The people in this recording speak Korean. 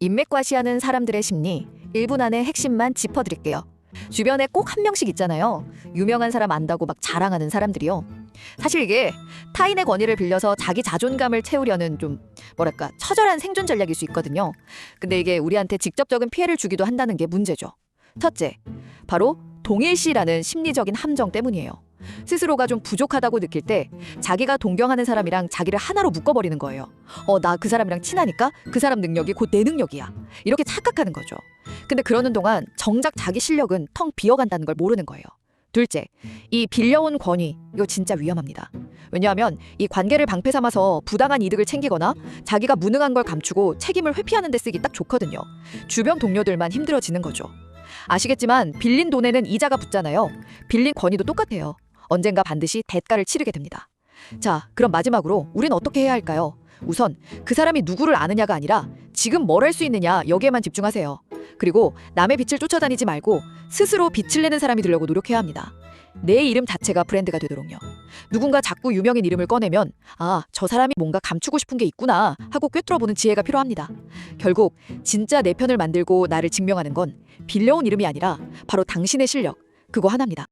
인맥 과시하는 사람들의 심리 1분 안에 핵심만 짚어드릴게요. 주변에 꼭 한 명씩 있잖아요. 유명한 사람 안다고 막 자랑하는 사람들이요. 사실 이게 타인의 권위를 빌려서 자기 자존감을 채우려는 좀 뭐랄까 처절한 생존 전략일 수 있거든요. 근데 이게 우리한테 직접적인 피해를 주기도 한다는 게 문제죠. 첫째, 바로 동일시라는 심리적인 함정 때문이에요. 스스로가 좀 부족하다고 느낄 때 자기가 동경하는 사람이랑 자기를 하나로 묶어버리는 거예요. 어, 나 그 사람이랑 친하니까 그 사람 능력이 곧 내 능력이야. 이렇게 착각하는 거죠. 근데 그러는 동안 정작 자기 실력은 텅 비어간다는 걸 모르는 거예요. 둘째, 이 빌려온 권위, 이거 진짜 위험합니다. 왜냐하면 이 관계를 방패 삼아서 부당한 이득을 챙기거나 자기가 무능한 걸 감추고 책임을 회피하는 데 쓰기 딱 좋거든요. 주변 동료들만 힘들어지는 거죠. 아시겠지만 빌린 돈에는 이자가 붙잖아요. 빌린 권위도 똑같아요. 언젠가 반드시 대가를 치르게 됩니다. 자, 그럼 마지막으로 우린 어떻게 해야 할까요? 우선 그 사람이 누구를 아느냐가 아니라 지금 뭘 할 수 있느냐 여기에만 집중하세요. 그리고 남의 빛을 쫓아다니지 말고 스스로 빛을 내는 사람이 되려고 노력해야 합니다. 내 이름 자체가 브랜드가 되도록요. 누군가 자꾸 유명인 이름을 꺼내면 아, 저 사람이 뭔가 감추고 싶은 게 있구나 하고 꿰뚫어보는 지혜가 필요합니다. 결국 진짜 내 편을 만들고 나를 증명하는 건 빌려온 이름이 아니라 바로 당신의 실력 그거 하나입니다.